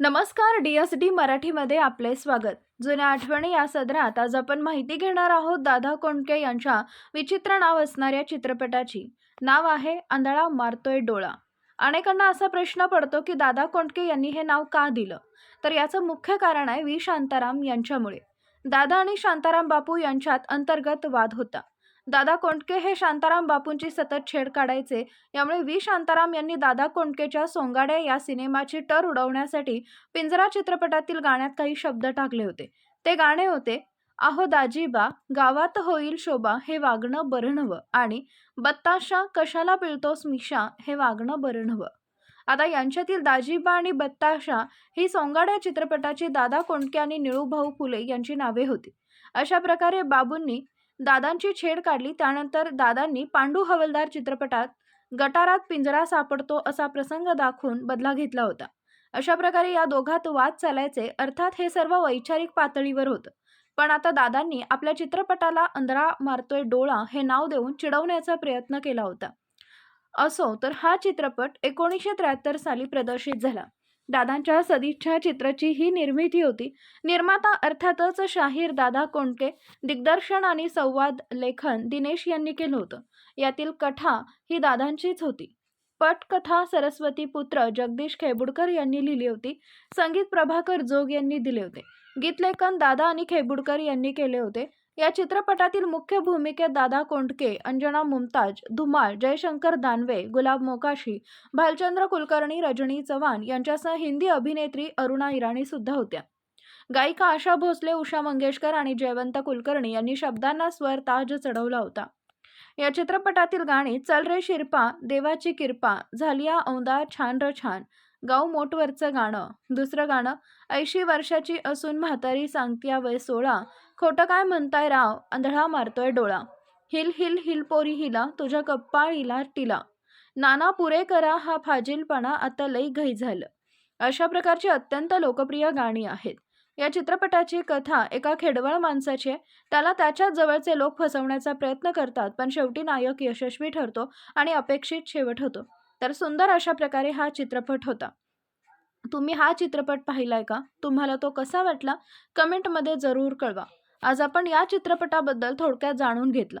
नमस्कार D S D मराठीमध्ये आपले स्वागत. जुन्या आठवणी या सदरात आज आपण माहिती घेणार आहोत दादा कोंडके यांच्या विचित्र नाव असणाऱ्या चित्रपटाची. नाव आहे आंधळा मारतोय डोळा. अनेकांना असा प्रश्न पडतो की दादा कोंडके यांनी हे नाव का दिलं? तर याचं मुख्य कारण आहे व्ही शांताराम यांच्यामुळे. दादा आणि शांताराम बापू यांच्यात अंतर्गत वाद होता. दादा कोंडके हे शांताराम बापूंची सतत छेड काढायचे. यामुळे व्ही. शांताराम यांनी दादा कोंडकेच्या सोंगाड्या या सिनेमाची टर उडवण्यासाठी पिंजरा चित्रपटातील गाण्यात काही शब्द टाकले होते. ते गाणे होते आहो दाजीबा गावात होईल शोभा हे वागणं बरं नवं आणि बत्ताशा कशाला पिळतोस मिशा हे वागणं बरं नवं आता यांच्यातील दाजीबा आणि बत्ताशा ही सोंगाड्या चित्रपटाची दादा कोंडके आणि निळूभाऊ फुले यांची नावे होती. अशा प्रकारे बाबूंनी दादांची छेड काढली त्यानंतर दादांनी पांडू हवलदार चित्रपटात गटारात पिंजरा सापडतो असा प्रसंग दाखवून बदला घेतला होता. अशा प्रकारे या दोघात वाद चालायचे अर्थात हे सर्व वैचारिक पातळीवर होतं. पण आता दादांनी आपल्या चित्रपटाला अंधळा मारतोय डोळा हे नाव देऊन चिडवण्याचा प्रयत्न केला होता. असो तर हा चित्रपट एकोणीसशे त्र्याहत्तर साली प्रदर्शित झाला. दादांच्या सदिच्छा चित्राची ही निर्मिती होती. निर्माता अर्थातच शाहीर दादा कोंडके दिग्दर्शन आणि संवाद लेखन दिनेश यांनी केलं होतं. यातील कथा ही दादांचीच होती. पटकथा सरस्वती पुत्र जगदीश खेबुडकर यांनी लिहिली होती. संगीत प्रभाकर जोग यांनी दिले होते. गीतलेखन दादा आणि खेबुडकर यांनी केले होते. या चित्रपटातील मुख्य भूमिकेत दादा कोंडके अंजना मुमताज धुमाळ जयशंकर दानवे गुलाब मोकाशी भालचंद्र कुलकर्णी रजनी चव्हाण यांच्यासह हिंदी अभिनेत्री अरुणा इराणी सुद्धा होत्या. गायिका आशा भोसले उषा मंगेशकर आणि जयवंत कुलकर्णी यांनी शब्दांना स्वर ताज चढवला होता. या चित्रपटातील गाणी चल रे शिरपा देवाची किरपा झालिया औंदा छान र छान गाऊ मोठवरचं गाणं दुसरं गाणं ऐंशी वर्षाची असून म्हातारी सांगत्या वय सोळा खोटं काय म्हणताय राव आंधळा मारतोय डोळा हिल हिल हिल पोरी हिला तुझ्या कप्पाळीला टिला नाना पुरे करा हा फाजीलपणा आता लई घाई झालं अशा प्रकारची अत्यंत लोकप्रिय गाणी आहेत. या चित्रपटाची कथा एका खेडवळ माणसाची आहे. त्याला त्याच्याच जवळचे लोक फसवण्याचा प्रयत्न करतात पण शेवटी नायक यशस्वी ठरतो आणि अपेक्षित शेवट होतो. तर सुंदर अशा प्रकारे हा चित्रपट होता. तुम्ही हा चित्रपट पाहिलाय का? तुम्हाला तो कसा वाटला? कमेंटमध्ये जरूर कळवा. आज आपण या चित्रपटाबद्दल थोडक्यात जाणून घेतलं.